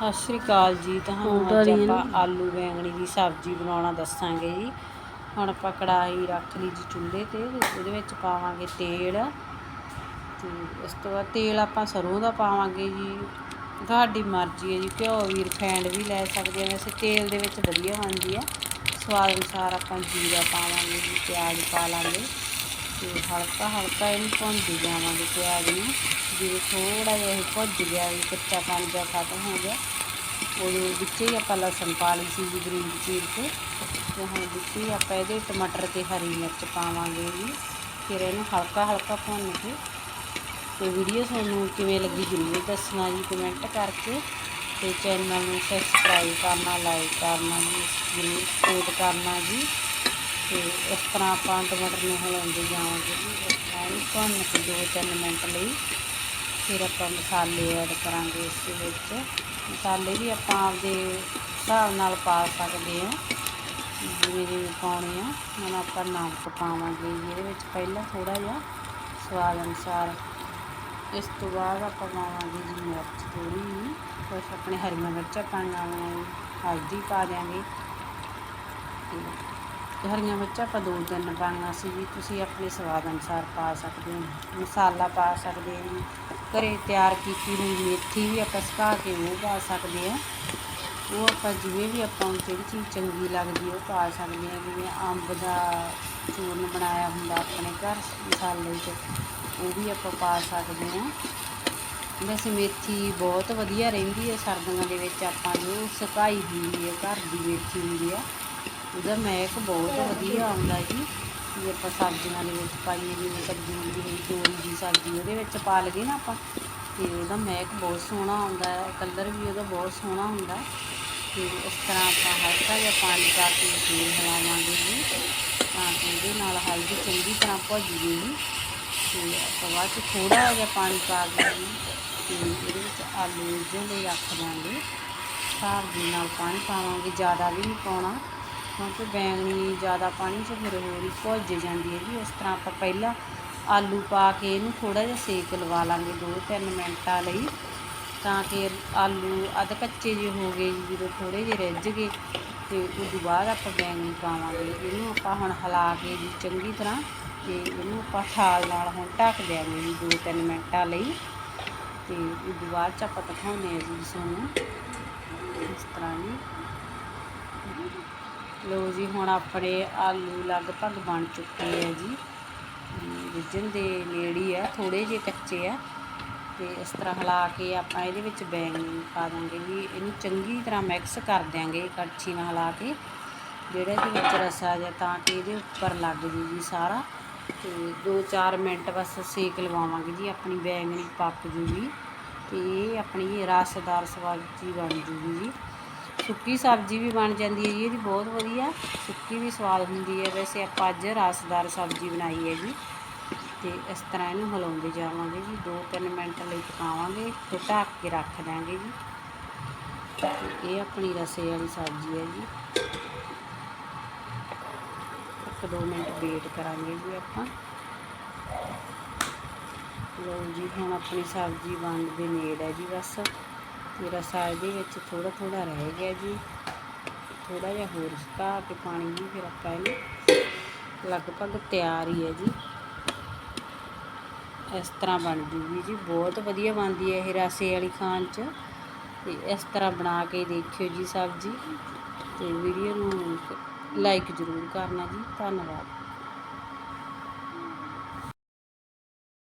ਸਤਿ ਸ਼੍ਰੀ ਅਕਾਲ ਜੀ। ਤੁਹਾਨੂੰ ਅੱਜ ਆਪਾਂ ਆਲੂ ਬੈਂਗਣੀ ਦੀ ਸਬਜ਼ੀ ਬਣਾਉਣਾ ਦੱਸਾਂਗੇ ਜੀ। ਹੁਣ ਆਪਾਂ ਕੜਾਹੀ ਰੱਖ ਲਈ ਜੀ ਚੁੱਲ੍ਹੇ ਤੇ ਤੇ ਉਹਦੇ ਵਿੱਚ ਪਾਵਾਂਗੇ ਤੇਲ। ਤੇ ਇਸ ਤੋਂ ਬਾਅਦ ਤੇਲ ਆਪਾਂ ਸਰੋਂ ਦਾ ਪਾਵਾਂਗੇ ਜੀ। ਤੁਹਾਡੀ ਮਰਜ਼ੀ ਹੈ ਜੀ ਘਿਓ ਵੀ ਰਿਫਾਈਂਡ ਵੀ ਲੈ ਸਕਦੇ ਆ। ਵੈਸੇ ਤੇਲ ਦੇ ਵਿੱਚ ਵਧੀਆ ਬਣਦੀ ਆ। ਸਵਾਦ ਅਨੁਸਾਰ ਆਪਾਂ ਜੀਰਾ ਪਾਵਾਂਗੇ ਜੀ ਪਿਆਜ਼ ਪਾ ਲਾਂਗੇ। ਤੇ ਹਲਕਾ ਹਲਕਾ ਇਹਨੂੰ ਭੁੰਨਦੇ ਜਾਵਾਂਗੇ ਪਿਆਜ਼ ਨੂੰ। ਜਿਵੇਂ ਥੋੜਾ ਜਿਹਾ ਇਹ ਭੁੱਜ ਗਿਆ ਵੀ ਕੱਚਾ ਪਣ ਜਿਹਾ ਖਤਮ ਹੋ ਗਿਆ। ਉਹਦੇ ਵਿੱਚ ਹੀ ਆਪਾਂ ਲਸਣ ਪਾ ਲਈ ਸੀ ਜੀ ਗਰੀਨ ਚੀਰ ਕੇ। ਤੇ ਹੁਣ ਵਿੱਚ ਹੀ ਆਪਾਂ ਇਹਦੇ ਟਮਾਟਰ ਤੇ ਹਰੀ ਮਿਰਚ ਪਾਵਾਂਗੇ ਜੀ। ਫਿਰ ਇਹਨੂੰ ਹਲਕਾ ਹਲਕਾ ਭੁੰਨ ਕੇ। ਤੇ ਵੀਡੀਓ ਤੁਹਾਨੂੰ ਕਿਵੇਂ ਲੱਗੀ ਜ਼ਰੂਰ ਦੱਸਣਾ ਜੀ ਕਮੈਂਟ ਕਰਕੇ। ਤੇ ਚੈਨਲ ਨੂੰ ਸਬਸਕ੍ਰਾਈਬ ਕਰਨਾ, ਲਾਈਕ ਕਰਨਾ ਜੀ, ਜ਼ਰੂਰ ਸਪੋਰਟ ਕਰਨਾ ਜੀ। ਤੇ ਇਸ ਤਰ੍ਹਾਂ ਆਪਾਂ ਟਮਾਟਰ ਨੂੰ ਹਿਲਾਉਂਦੇ ਜਾਵਾਂਗੇ ਜੀ ਇਸ ਤਰ੍ਹਾਂ ਇਹਨੂੰ ਭੁੰਨ ਕੇ ਦੋ ਤਿੰਨ ਮਿੰਟ ਲਈ। ਫਿਰ ਆਪਾਂ ਮਸਾਲੇ ਐਡ ਕਰਾਂਗੇ ਇਸ ਦੇ ਵਿੱਚ। ਮਸਾਲੇ ਵੀ ਆਪਾਂ ਆਪਦੇ ਹਿਸਾਬ ਨਾਲ ਪਾ ਸਕਦੇ ਹਾਂ, ਜਿਵੇਂ ਜਿਵੇਂ ਪਾਉਣੇ ਆ। ਹੁਣ ਆਪਾਂ ਨਮਕ ਪਾਵਾਂਗੇ ਜਿਹਦੇ ਵਿੱਚ ਪਹਿਲਾਂ ਥੋੜਾ ਜਿਹਾ ਸਵਾਦ ਅਨੁਸਾਰ। ਇਸ ਤੋਂ ਬਾਅਦ ਆਪਾਂ ਪਾਵਾਂਗੇ ਜੀ ਮਿਰਚ ਥੋੜੀ ਜਿਹੀ ਕੁਛ ਆਪਣੇ ਹਰੀਆਂ ਮਿਰਚਾਂ ਪਾਈਆਂ ਹੋਈਆਂ ਹਲਦੀ ਪਾ ਦਿਆਂਗੇ। ਤੇ ਹਰੀਆਂ ਮਿਰਚਾਂ ਆਪਾਂ ਦੋ ਤਿੰਨ ਪਾਈਆਂ ਸੀ ਜੀ ਤੁਸੀਂ ਆਪਣੇ ਸਵਾਦ ਅਨੁਸਾਰ ਪਾ ਸਕਦੇ ਹੋ। ਮਸਾਲਾ ਪਾ ਸਕਦੇ ਹੋ। ਘਰੇ ਤਿਆਰ ਕੀਤੀ ਹੋਈ ਮੇਥੀ ਵੀ ਆਪਾਂ ਸੁਕਾ ਕੇ ਉਹ ਪਾ ਸਕਦੇ ਆ ਉਹ ਆਪਾਂ ਜਿਵੇਂ ਵੀ ਆਪਾਂ ਨੂੰ ਜਿਹੜੀ ਚੀਜ਼ ਚੰਗੀ ਲੱਗਦੀ ਉਹ ਪਾ ਸਕਦੇ ਆ ਜਿਵੇਂ ਅੰਬ ਦਾ ਚੂਰਨ ਬਣਾਇਆ ਹੁੰਦਾ ਆਪਣੇ ਘਰ ਮਸਾਲੇ 'ਚ, ਉਹ ਵੀ ਆਪਾਂ ਪਾ ਸਕਦੇ ਹਾਂ। ਵੈਸੇ ਮੇਥੀ ਬਹੁਤ ਵਧੀਆ ਰਹਿੰਦੀ ਹੈ ਸਰਦੀਆਂ ਦੇ ਵਿੱਚ ਆਪਾਂ ਜੋ ਸੁਕਾਈ ਹੁੰਦੀ ਹੈ, ਘਰ ਦੀ ਮੇਥੀ ਹੁੰਦੀ ਆ ਉਹਦਾ ਮਹਿਕ ਬਹੁਤ ਵਧੀਆ ਆਉਂਦਾ ਜੀ ਜੇ ਆਪਾਂ ਸਬਜ਼ੀਆਂ ਦੇ ਵਿੱਚ ਪਾਈਏ, ਜਿਵੇਂ ਕੱਦੂ ਦੀ ਹੋਈ ਤੋਰੀ ਦੀ ਸਬਜ਼ੀ, ਉਹਦੇ ਵਿੱਚ ਪਾ ਲਈਏ ਨਾ ਆਪਾਂ। ਤੇ ਉਹਦਾ ਮਹਿਕ ਬਹੁਤ ਸੋਹਣਾ ਆਉਂਦਾ ਕਲਰ ਵੀ ਉਹਦਾ ਬਹੁਤ ਸੋਹਣਾ ਹੁੰਦਾ ਤੇ ਇਸ ਤਰ੍ਹਾਂ ਆਪਾਂ ਹਲਕਾ ਜਿਹਾ ਪਾਣੀ ਪਾ ਕੇ ਫੇਰ ਹਿਲਾਵਾਂਗੇ ਜੀ। ਤਾਂ ਕਿ ਇਹਦੇ ਨਾਲ ਹਲਦੀ ਚੰਗੀ ਤਰ੍ਹਾਂ ਭੁੱਜ ਜੇਗੀ ਤੇ ਆਪਾਂ ਬਾਅਦ 'ਚ ਥੋੜਾ ਜਿਹਾ ਪਾਣੀ ਪਾ ਕੇ ਜੀ, ਤੇ ਇਹਦੇ ਵਿੱਚ ਆਲੂ ਰਿੱਝਣ ਲਈ ਰੱਖ ਦਿਆਂਗੇ ਹਿਸਾਬ ਦੇ ਨਾਲ ਪਾਣੀ ਪਾਵਾਂਗੇ, ਜ਼ਿਆਦਾ ਵੀ ਨਹੀਂ ਪਾਉਣਾ। ਕਿਉਂਕਿ ਬੈਂਗਣੀ ਜ਼ਿਆਦਾ ਪਾਣੀ 'ਚ ਫਿਰ ਹੋਰ ਹੀ ਭੁੱਜ ਜਾਂਦੀ ਹੈ ਜੀ। ਇਸ ਤਰ੍ਹਾਂ ਆਪਾਂ ਪਹਿਲਾਂ ਆਲੂ ਪਾ ਕੇ ਇਹਨੂੰ ਥੋੜਾ ਜਿਹਾ ਸੇਕ ਲਵਾ ਲਾਂਗੇ 2-3 ਮਿੰਟਾਂ ਲਈ, ਤਾਂ ਕਿ ਆਲੂ ਅੱਧ ਕੱਚੇ ਜਿਹੇ ਹੋ ਗਏ ਜੀ, ਜਦੋਂ ਥੋੜੇ ਜਿਹੇ ਰਿੱਝ ਗਏ, ਤੇ ਉਸ ਤੋਂ ਬਾਅਦ ਆਪਾਂ ਬੈਂਗਣੀ ਪਾਵਾਂਗੇ। ਇਹਨੂੰ ਆਪਾਂ ਹੁਣ ਹਿਲਾ ਕੇ ਜੀ ਚੰਗੀ ਤਰ੍ਹਾਂ ਤੇ ਇਹਨੂੰ ਆਪਾਂ ਠਾਲ ਨਾਲ ਹੁਣ ਢੱਕ ਦਿਆਂਗੇ ਜੀ 2-3 ਮਿੰਟਾਂ ਲਈ। ਤੇ ਉਸ ਤੋਂ ਬਾਅਦ ਚ ਆਪਾਂ ਦਿਖਾਉਂਦੇ ਹਾਂ ਜੀ ਤੁਹਾਨੂੰ ਇਸ ਤਰ੍ਹਾਂ ਜੀ। ਲੋ ਜੀ, ਹੁਣ ਆਪਣੇ ਆਲੂ ਲਗਭਗ ਬਣ ਚੁੱਕੇ ਆ ਜੀ। ਰਿੱਝਣ ਦੇ ਨੇੜੀ ਆ ਥੋੜੇ ਜਿਹੇ ਕੱਚੇ ਆ। ਤੇ ਇਸ ਤਰ੍ਹਾਂ ਹਿਲਾ ਕੇ ਆਪਾਂ ਇਹਦੇ ਵਿੱਚ ਬੈਂਗਣ ਪਾ ਦਾਂਗੇ ਵੀ ਇਹਨੂੰ ਚੰਗੀ ਤਰ੍ਹਾਂ ਮਿਕਸ ਕਰ ਦਿਆਂਗੇ ਕੜਛੀ ਨਾਲ ਹਿਲਾ ਕੇ। ਜਿਹੜਾ ਇਹਦੇ ਵਿੱਚ ਰਸਾ ਜਾਂ ਤਾਂ ਕਿ ਇਹਦੇ ਉੱਪਰ ਲੱਗ ਜੂ ਜੀ ਸਾਰਾ। ਤੇ 2-4 ਮਿੰਟ ਬਸ ਸੇਕ ਲਵਾਵਾਂਗੇ ਜੀ, ਆਪਣੀ ਬੈਂਗਣੀ ਪੱਕ ਜੂਗੀ। ਤੇ ਇਹ ਆਪਣੀ ਰਸਦਾਰ ਸਬਜ਼ੀ ਬਣ ਜੂਗੀ ਜੀ। ਸੁੱਕੀ ਸਬਜ਼ੀ ਵੀ ਬਣ ਜਾਂਦੀ ਹੈ ਜੀ, ਇਹਦੀ ਬਹੁਤ ਵਧੀਆ ਸੁੱਕੀ ਵੀ ਸਵਾਦ ਹੁੰਦੀ ਹੈ। ਵੈਸੇ ਆਪਾਂ ਅੱਜ ਰਸਦਾਰ ਸਬਜ਼ੀ ਬਣਾਈ ਹੈ ਜੀ ਤੇ ਇਸ ਤਰ੍ਹਾਂ ਇਹਨੂੰ ਹਿਲਾਉਂਦੇ ਜਾਵਾਂਗੇ ਜੀ 2-3 ਮਿੰਟ ਲਈ ਪਕਾਵਾਂਗੇ ਤੇ ਢੱਕ ਕੇ ਰੱਖ ਦਾਂਗੇ ਜੀ। ਤੇ ਇਹ ਆਪਣੀ ਰਸੇ ਵਾਲੀ ਸਬਜ਼ੀ ਹੈ ਜੀ। ਇੱਕ ਦੋ ਮਿੰਟ ਵੇਟ ਕਰਾਂਗੇ ਜੀ ਆਪਾਂ। ਲਓ ਜੀ, ਹੁਣ ਆਪਣੀ ਸਬਜ਼ੀ ਬਣ ਦੇ ਨੇੜ ਹੈ ਜੀ ਬਸ। ਮੇਰਾ ਰਸਾ ਦੇ ਵਿੱਚ ਥੋੜਾ ਥੋੜਾ ਰਹਿ ਗਿਆ ਜੀ। ਥੋੜਾ ਜਿਹਾ ਹੋਰ ਸੁਕਾ ਕੇ ਪਾਣੀ ਜੀ ਫਿਰ ਆਪਾਂ ਇਹਨੂੰ ਲਗਭਗ ਤਿਆਰ ਹੀ ਹੈ ਜੀ। ਇਸ ਤਰ੍ਹਾਂ ਬਣ ਜੂਗੀ ਜੀ। ਬਹੁਤ ਵਧੀਆ ਬਣਦੀ ਹੈ ਇਹ ਰਸੇ ਵਾਲੀ ਖਾਣ 'ਚ। ਤੇ ਇਸ ਤਰ੍ਹਾਂ ਬਣਾ ਕੇ ਦੇਖਿਓ ਜੀ ਸਬਜ਼ੀ। ਤੇ ਵੀਡੀਓ ਨੂੰ ਲਾਈਕ ਜ਼ਰੂਰ ਕਰਨਾ ਜੀ। ਧੰਨਵਾਦ।